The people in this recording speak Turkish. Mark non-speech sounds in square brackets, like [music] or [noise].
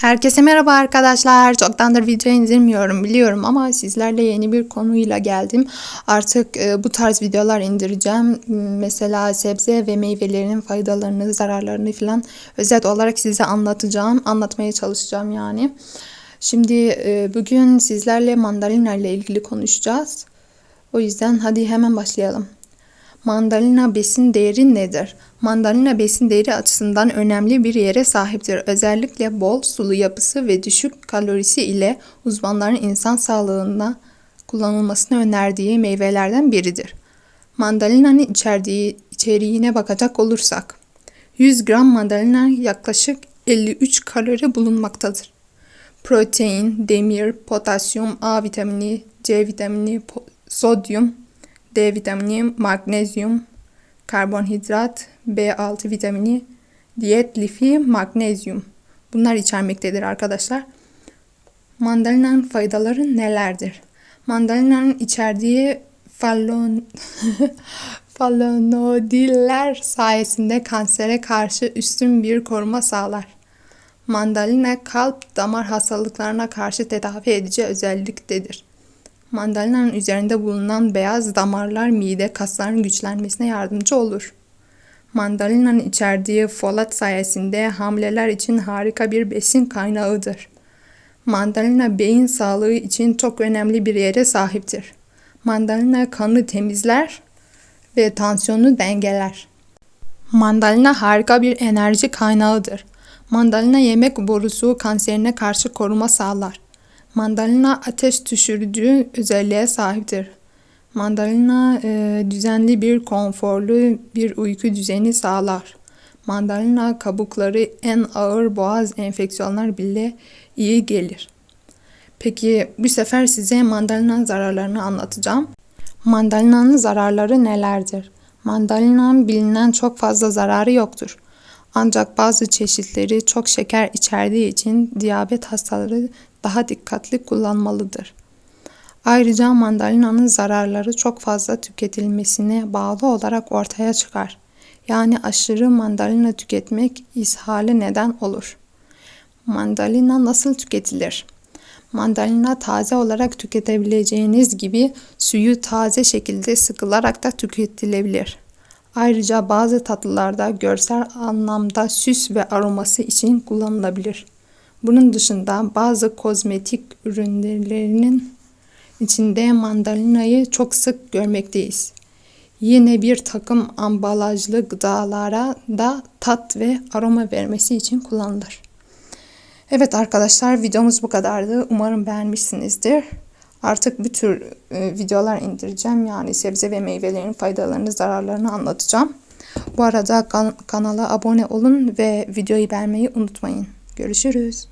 Herkese merhaba arkadaşlar. Çoktandır video indirmiyorum biliyorum ama sizlerle yeni bir konuyla geldim. Artık e, bu tarz videolar indireceğim. Mesela sebze ve meyvelerin faydalarını, zararlarını falan özet olarak size anlatacağım. Anlatmaya çalışacağım yani. Şimdi e, bugün sizlerle mandalina ile ilgili konuşacağız. O yüzden hadi hemen başlayalım. Mandalina besin değeri nedir? Mandalina besin değeri açısından önemli bir yere sahiptir. Özellikle bol sulu yapısı ve düşük kalorisi ile uzmanların insan sağlığında kullanılmasını önerdiği meyvelerden biridir. Mandalina'nın içerdiği içeriğine bakacak olursak 100 gram mandalina yaklaşık 53 kalori bulunmaktadır. Protein, demir, potasyum, A vitamini, C vitamini, sodyum, D vitamini, magnezyum, karbonhidrat, B6 vitamini, diyet lifi, magnezyum. Bunlar içermektedir arkadaşlar. Mandalina'nın faydaları nelerdir? Mandalina'nın içerdiği falon [laughs] falonodiller sayesinde kansere karşı üstün bir koruma sağlar. Mandalina kalp damar hastalıklarına karşı tedavi edici özelliktedir. Mandalina'nın üzerinde bulunan beyaz damarlar mide kaslarının güçlenmesine yardımcı olur. Mandalina'nın içerdiği folat sayesinde hamileler için harika bir besin kaynağıdır. Mandalina beyin sağlığı için çok önemli bir yere sahiptir. Mandalina kanı temizler ve tansiyonu dengeler. Mandalina harika bir enerji kaynağıdır. Mandalina yemek borusu kanserine karşı koruma sağlar. Mandalina ateş düşürücü özelliğe sahiptir. Mandalina e, düzenli bir konforlu bir uyku düzeni sağlar. Mandalina kabukları en ağır boğaz enfeksiyonlar bile iyi gelir. Peki bu sefer size mandalina zararlarını anlatacağım. Mandalina'nın zararları nelerdir? Mandalina'nın bilinen çok fazla zararı yoktur. Ancak bazı çeşitleri çok şeker içerdiği için diyabet hastaları daha dikkatli kullanmalıdır. Ayrıca mandalinanın zararları çok fazla tüketilmesine bağlı olarak ortaya çıkar. Yani aşırı mandalina tüketmek ishale neden olur. Mandalina nasıl tüketilir? Mandalina taze olarak tüketebileceğiniz gibi suyu taze şekilde sıkılarak da tüketilebilir. Ayrıca bazı tatlılarda görsel anlamda süs ve aroması için kullanılabilir. Bunun dışında bazı kozmetik ürünlerinin içinde mandalinayı çok sık görmekteyiz. Yine bir takım ambalajlı gıdalara da tat ve aroma vermesi için kullanılır. Evet arkadaşlar videomuz bu kadardı. Umarım beğenmişsinizdir. Artık bu tür e, videolar indireceğim. Yani sebze ve meyvelerin faydalarını, zararlarını anlatacağım. Bu arada kan kanala abone olun ve videoyu beğenmeyi unutmayın. Görüşürüz.